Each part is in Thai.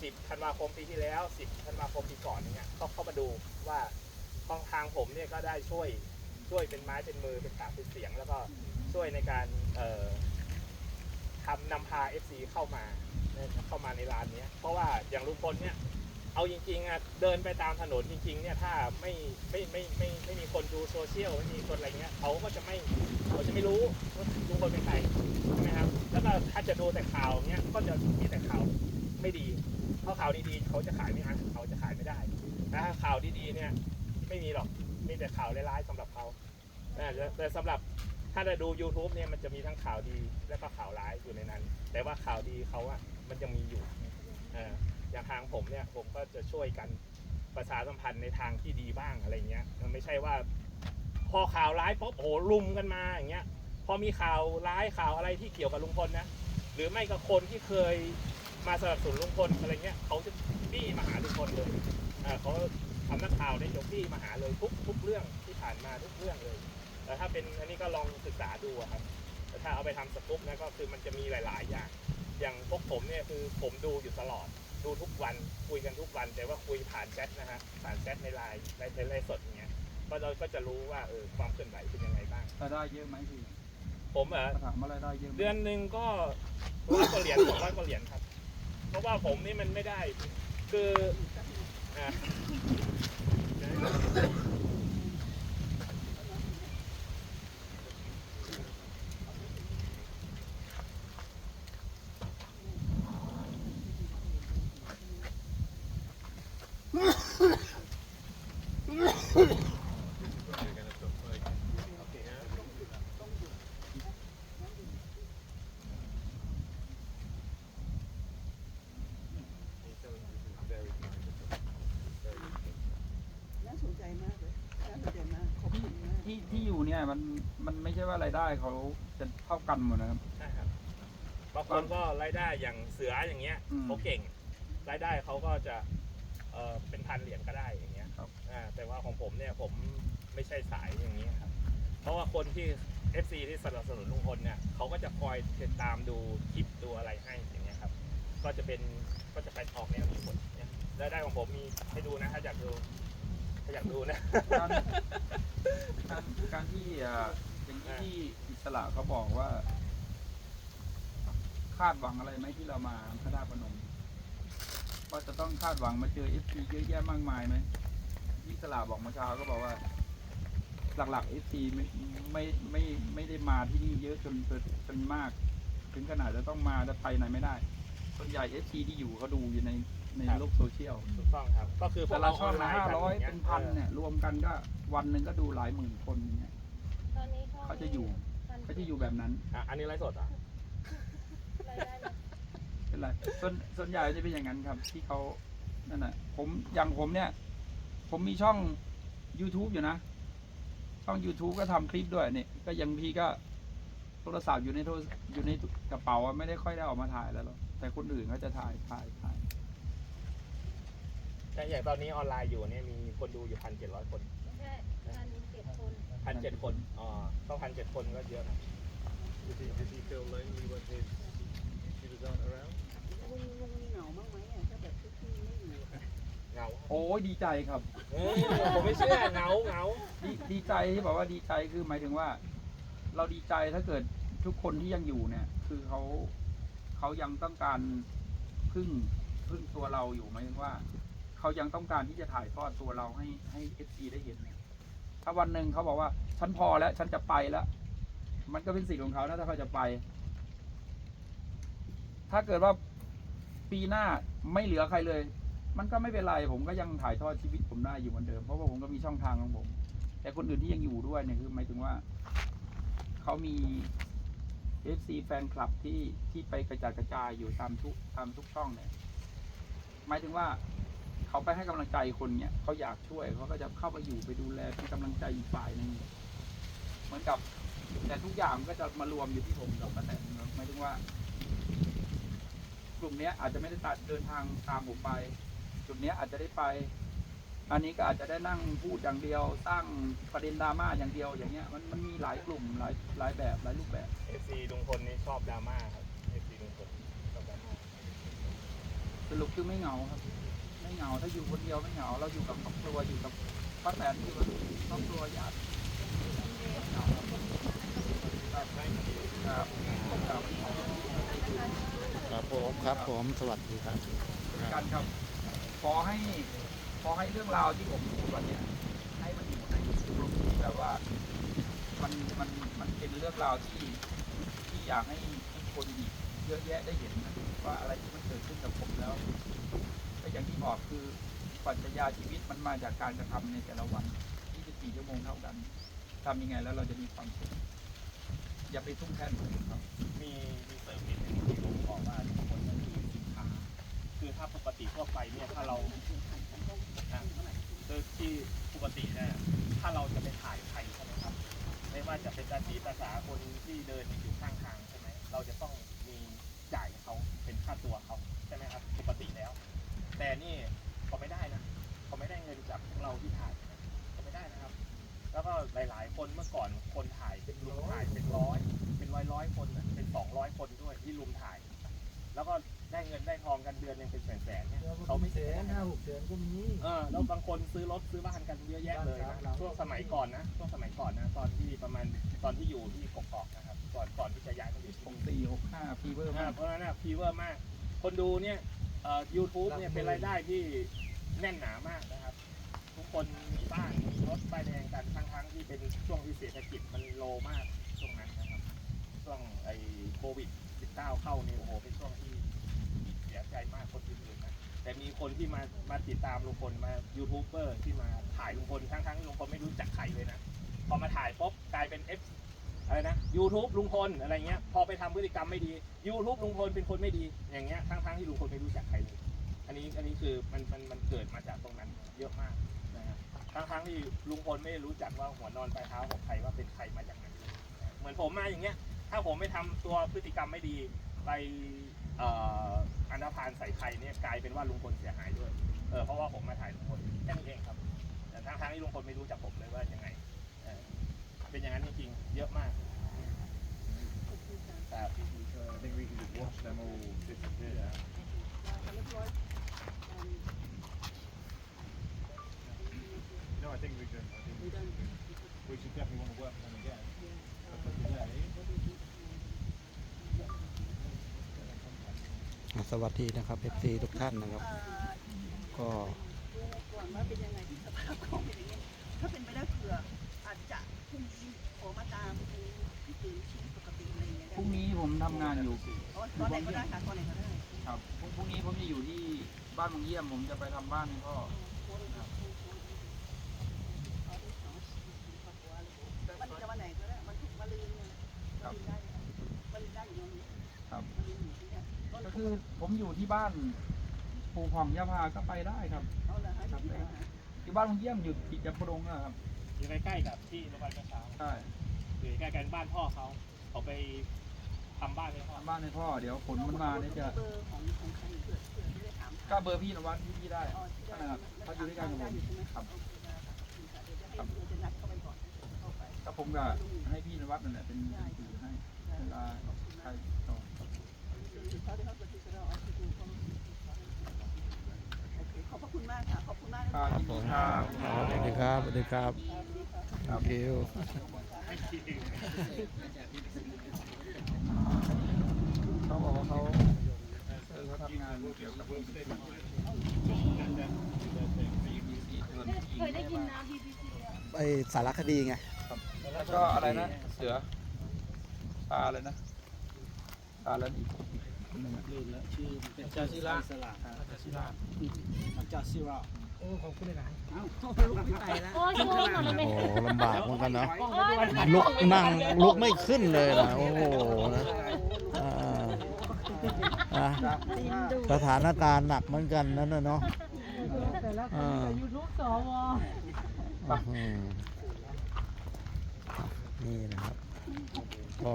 10ธันวาคมปีที่แล้ว 10ธันวาคมปีก่อนอย่างเงี้ยก็เข้ามาดูว่าทางทางผมเนี่ยก็ได้ช่วยช่วยเป็นไม้เป็นมือเป็นปากเป็นเสียง แล้วก็ช่วยในการเอ่อทำนำพา FC เข้ามาเข้ามาในร้านเนี้ยเพราะว่าอย่างลุงพลเนี่ยเอาจริงๆอะเดินไปตามถนนจริง ๆ เนี่ยถ้าไม่ไม่ไม่ไม่ไม่มีคนดูโซเชียลไม่มีคนอะไรเงี้ยเขาก็จะไม่เขาจะไม่รู้ว่าลุงพลเป็นใครใช่ไหมครับแล้วก็ถ้าจะดูแต่ข่าวเนี้ยก็จะมีแต่ข่าวไม่ดี เพราข่าวดีๆเขาจะขายไม่ได้เขาจะขายไม่ได้ถ้าข่าวดีๆเนี่ยไม่มีหรอกมีแต่ข่าวร้ายๆสำหรับเขาแต่สำหรับถ้าได้ดู YouTube เนี่ยมันจะมีทั้งข่าวดีและก็ข่าวร้ายอยู่ในนั้น แต่ว่าข่าวดีเขาอะมันจะมีอยู่อย่างทางผมเนี่ยผมก็จะช่วยกันประชาสัมพันธ์ในทางที่ดีบ้างอะไรเงี้ยมันไม่ใช่ว่าพอข่าวร้ายปุ๊บโอ้ลุมกันมาอย่างเงี้ยพอมีข่าวร้ายข่าวอะไรที่เกี่ยวกับลุงพลนะหรือไม่ก็คนที่เคย มาสนับสนุนลุงพลอะไรเงี้ยเขาจะบี้มาหาลุงพลเลยอ่าเขาทำนักข่าวได้ยกบี้มาหาเลยทุกทุกเรื่องที่ผ่านมาทุกเรื่องเลยแต่ถ้าเป็นอันนี้ก็ลองศึกษาดูอะครับแต่ถ้าเอาไปทำสกู๊ปนะก็คือมันจะมีหลาย ๆ อย่างอย่างพวกผมเนี่ยคือผมดูอยู่ตลอดดูทุกวันคุยกันทุกวัน แต่ว่าคุยผ่านแชทนะฮะผ่านแชทในไลน์ในในไลฟ์สดอย่างเงี้ยก็เราก็จะรู้ว่าเออความเคลื่อนไหวเป็นยังไงบ้างรายได้เยอะไหมพี่ผมเออถ้าถามว่ารายได้เยอะไหมเดือนหนึ่งก็ร้อยกว่าเหรียญสองร้อยกว่าเหรียญครับ เพราะว่าผมนี่มันไม่ได้ คืออะ น่าสนใจมากเลย น่าสนใจมาก ขอบคุณมาก ที่ที่อยู่ เนี่ยมันมันไม่ใช่ว่ารายได้เขาจะเท่ากันหมดนะครับ ใช่ครับบางคนก็รายได้อย่างเสืออย่างเงี้ยอืมเขาเก่งรายได้เขาก็จะเออเป็นพันเหรียญก็ได้อย่างเงี้ยครับ อ่าแต่ว่าของผมเนี่ยผมไม่ใช่สายอย่างนี้ยครับ เพราะว่าคนที่ FC ที่สนับสนุนลุงพลเนี่ยเขาก็จะคอยติดตามดูคลิปดูอะไรให้อย่างเงี้ยครับ ก็จะเป็นก็จะไปออกแนวนี้หมดเนี่ยรายได้ของผมมีให้ดูนะถ้าอยากดูถ้าอยากดูนะ การการการที่ อ่าอย่างที่ที่อิสระเขาบอกว่า คาดหวังอะไรไหมที่เรามาพระธาตุพนมว่าจะต้องคาดหวังมาเจอเอฟซีเยอะแยะมากมายไหมที่อิสระบอกเมื่อเช้าก็บอกว่า หลักๆเอฟซีไม่ไม่ไม่ไม่ได้มาที่นี่เยอะจนจนจนมาก ถึงขนาดจะต้องมาแล้วไปไหนไม่ได้ ส่วนใหญ่เอฟซีที่อยู่เขาดูอยู่ในในครับโลกโซเชียลถูกต้องครับ ก็คือพวแต่กละเราช่องนไลห้ากัร้อยางงี้เป็นพันเนี่ยรวมกันก็วันหนึ่งก็ดูหลายหมื่นคนอย่างเงี้ยตอนนี้ช่อง เขาจะอยู่พันเขาจะอยู่แบบนั้น อะอันนี้ไลฟ์สดเหรอะรายได้ลดเป็นไรส่วนส่วนใหญ่จะเป็นอย่างนั้นครับ ที่เขานั่นแหะผมอย่างผมเนี่ย ผมมีช่อง YouTube อยู่นะ ช่อง YouTube ก็ทำคลิปด้วยเนี่ยก็ยังพี่ก็โทรศัพท์อยู่ในโทรอยู่ในกระเป๋าอะไม่ได้ค่อยได้ออกมาถ่ายแล้วหรอกแต่คนอื่นเขาจะถ่ายถ่ายถ่าย แต่อย่างตอนนี้ออนไลน์อยู่เนี่ยมีคนดูอยู่พันเจ็ดร้อยคนไม่ใช่พันเจ็ดคนพันเจ็ดคนอ๋อต้องพันเจ็ดคนก็เยอะนะ Did he, did he feel lonely when his YouTubers aren't around? ลุงลุงเหงาบ้างไหมอะถ้าแบบทุกที่ไม่อยู่อะเหงาโอ้ยดีใจครับ เออผมไม่เชื่อเหงาเหงาดีดีใจที่บอกว่าดีใจคือหมายถึงว่า เราดีใจถ้าเกิดทุกคนที่ยังอยู่เนี่ย คือเขาเขายังต้องการพึ่งพึ่งตัวเราอยู่หมายถึงว่า เขายังต้องการที่จะถ่ายทอดตัวเราให้ให้เอฟซีได้เห็น ถ้าวันหนึ่งเขาบอกว่า ฉันพอแล้ว ฉันจะไปแล้ว มันก็เป็นสิทธิ์ของเขานะถ้าเขาจะไป ถ้าเกิดว่าปีหน้าไม่เหลือใครเลย มันก็ไม่เป็นไร ผมก็ยังถ่ายทอดชีวิตผมได้อยู่เหมือนเดิม เพราะว่าผมก็มีช่องทางของผม แต่คนอื่นที่ยังอยู่ด้วยเนี่ยคือหมายถึงว่า เขามี FC แฟนคลับที่ที่ไปกระจายกระจายอยู่ตามทุกตามทุกช่องเนี่ยหมายถึงว่า เขาไปให้กำลังใจคนเนี่ยเขาอยากช่วยเขาก็จะเข้าไปอยู่ไปดูแลเป็นกำลังใจอีกฝ่ายหนึ่งเหมือนกับแต่ทุกอย่างมันก็จะมารวมอยู่ที่ผมกับป้าแตนครับหมายถึงว่า กลุ่มเนี้ยอาจจะไม่ได้ตัดเดินทางตามผมไปจุดเนี้ยอาจจะได้ไป อันนี้ก็อาจจะได้นั่งพูดอย่างเดียวสร้างประเด็นดราม่าอย่างเดียวอย่างเงี้ย มันมันมีหลายกลุ่มหลายหลายแบบหลายรูปแบบเอฟซีลุงพลนี่ชอบดราม่าครับเอฟซีลุงพลชอบดราม่าสรุปคือไม่เหงาครับ ไม่เหงาถ้าอยู่คนเดียวไม่เหงาเราอยู่กับครอบครัวอยู่กับป้าแตนอยู่กับครอบครัวญาติไม่เหงาครับครับครับครับผมครับผมสวัสดีครับกันครับขอให้ขอให้เรื่องราวที่ผมพูดวันเนี้ยให้มันอยู่ในกลุ่มที่แบบว่ามันมันมันเป็นเรื่องราวที่ที่อยากให้ให้คนอีกเยอะแยะได้เห็นนะว่าอะไรที่มันเกิดขึ้นกับผมแล้วก็อย่างที่บอก คือปรัชญาชีวิตมันมาจากการกระทำในแต่ละวัน 24 ชั่วโมงเท่ากันทำยังไงแล้วเราจะมีความสุขอย่าไปทุ่มแทนคนอื่นเขามีมีเสริมนิดนึงที่ผมบอกว่าทุกคนต้องมีสินค้าคือถ้าปกติทั่วไปเนี่ยถ้าเราโดยที่ปกติเนี่ยถ้าเราจะไปถ่ายใครใช่ไหมครับ ไม่ว่าจะเป็นตาสีตาสาคนที่เดินอยู่ คนเมื่อก่อนคนถ่ายเป็นรุมถ่ายเป็นร้อยเป็นร้อยร้อยๆคนน่ะเป็นสองร้อยคนด้วยที่รุมถ่าย แล้วก็ได้เงินได้ทองกันเดือนหนึงเป็นแสนๆเนี่ยเขาไม่เสียนะหกแสนก็มี เออแล้วบางคนซื้อรถซื้อบ้านกันเยอะแยะเลยนะช่วงสมัยก่อนนะช่วงสมัยก่อนนะตอนที่ประมาณตอนที่อยู่ที่กอกๆนะครับก่อนก่อนที่จะย้ายมาอยู่ที่หกนี่ สี่หกห้าฟีเวอร์อ่ามาก เพราะฉะนั้นฟีเวอร์มาก คนดูเนี่ยเอ่อ YouTube เนี่ยเป็นรายได้ที่แน่นหนามากนะครับทุก คนมีบ้านมีรถป้ายแดงกันทั้งๆที่เป็นช่วงที่เศรษฐกิจมันโลมากช่วงนั้นนะครับ ช่วงไอ้โควิด 19 เข้านี่โอ้โหเป็นช่วงที่เสียใจมากคนอื่นๆนะแต่มีคนที่มามาติดตามลุงพลมายูทูบเบอร์ที่มาถ่ายลุงพลทั้งๆที่ลุงพลไม่รู้จักใครเลยนะพอมาถ่ายปุ๊บกลายเป็น F อะไรนะ YouTube ลุงพลอะไรเงี้ย พอไปทำพฤติกรรมไม่ดี YouTube ลุงพลเป็นคนไม่ดีอย่างเงี้ยทั้งๆที่ลุงพลไม่รู้จักใครเลย อันนี้อันนี้คือมันมันมันเกิดมาจากตรงนั้นเยอะมาก ทั้งๆที่ลุงพลไม่ได้รู้จักว่าหัวนอนปลายเท้าของใครว่าเป็นใครมาจากไหนเหมือนผมมาอย่างเงี้ย ถ้าผมไม่ทำตัวพฤติกรรมไม่ดีไปอันธพาลใส่ใครเนี่ยกลายเป็นว่าลุงพลเสียหายด้วย เออเพราะว่าผมมาถ่ายลุงพลแค่นี้เองครับ แต่ทั้งๆที่ลุงพลไม่รู้จักผมเลยว่ายังไงเเป็นอย่างนั้นจริงๆเยอะมากครับ I think we can just watch them all disappear. No, I think we can. I think we should definitely want to work on them again. But for today, ส วัสดีนะครับเอฟซีทุกท่านนะครับ ก็ดูก่อนว่าเป็นยังไงสภาพของเป็นยังไงถ้าเป็นไปได้เผื่ออาจจะพรุ่งนี้ขอมาตามดูที่ตื่นชีวิตปกติอะไรอย่างเงี้ยพรุ่งนี้ผมทำงานอยู่อ๋อตอนไหนก็ได้ค่ะตอนไหนก็ได้ครับพรุ่งพรุ่งนี้ผมจะอยู่ที่บ้านบางเยี่ยม ผมจะไปทำบ้านให้พ่อ มันจะวันไหนก็ได้มันถูกมาลืนเนี่ยมาลืนได้มาลืนได้อยู่ตรงนี้ ครับ มาลืนอยู่ที่เนี่ย ก็ คือผมอยู่ที่บ้านปู่ผ่องยาพาก็ไปได้ครับเอาละให้ที่ไหนคะที่บ้านบางเยี่ยมอยู่ติดกับพระดงนะครับอยู่ใกล้ๆกับที่โรงพยาบาลเมื่อเช้าใช่อยู่ใกล้ๆกันบ้านพ่อเขาเขาไปทำบ้านให้พ่อทำบ้านให้พ่อเดี๋ยวฝนมันมาเนี่ยจะเบอร์ของของใครเผื่อเผื่อจะได้ถามก็เบอร์พี่นวัดที่พี่ได้อ๋อที่ได้นะครับเขาอยู่ด้วยกันกับผมใช่ไหมครับโอเคได้ค่ะเดี๋ยวจะให้เดี๋ยวจะนัดเข้าไปก่อนเข้าไปก็ผมก็ให้พี่นวัดนั่นแหละเป็นสื่อให้เวลาใครต่อโอเค ขอบพระคุณมากค่ะ ขอบคุณมากครับนะยินดีครับสวัสดีครับสวัสดีครับครับคิวเขาบอกว่าเขาเขาทำงานเกี่ยวกับ BBC เคยได้ยินนะ BBC อะไอสารคดีไงแล้วก็อะไรนะ เสือปลาอะไรนะปลาอะไรอีก ลืมแล้วชื่อเป็นจาซิระสละอาชิราจาซิระโอ้ขอบคุณหลายเอ้าลูกไปแล้วโอ้ยโชว์หน่อยเลยไหมโอ้โหลำบากเหมือนกันเนาะโอ้ยลุกนั่งลุกไม่ขึ้นเลยนะโอ้โหนะอ่าอะสถานการณ์หนักเหมือนกันนั่นน่ะเนาะแต่ละคนอ่ายูทูบสวอื้อหือนี่นะครับก็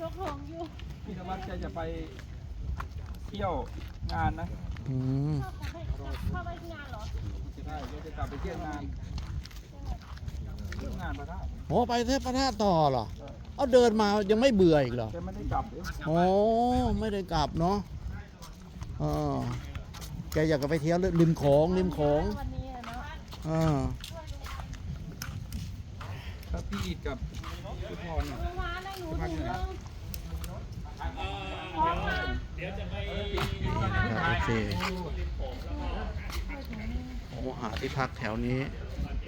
ยกของอยู่พี่ธรรมะแกจะไปเที่ยวงานนะอืมเข้าไปงานเหรอใช่จะกลับไปเที่ยวงานพระธาตุโอ้ไปเทพพระธาตุต่อเหรอ เอาเดินมายังไม่เบื่ออีกเหรอโอ้ไม่ได้กลับเนาะเออแกอยากไปเที่ยวริมโขงริมโขงนนี้อะอ่ถ้าพี่กับ ชุมพนมพรที่ไหนโอเคโอ้หาที่พักแถวนี้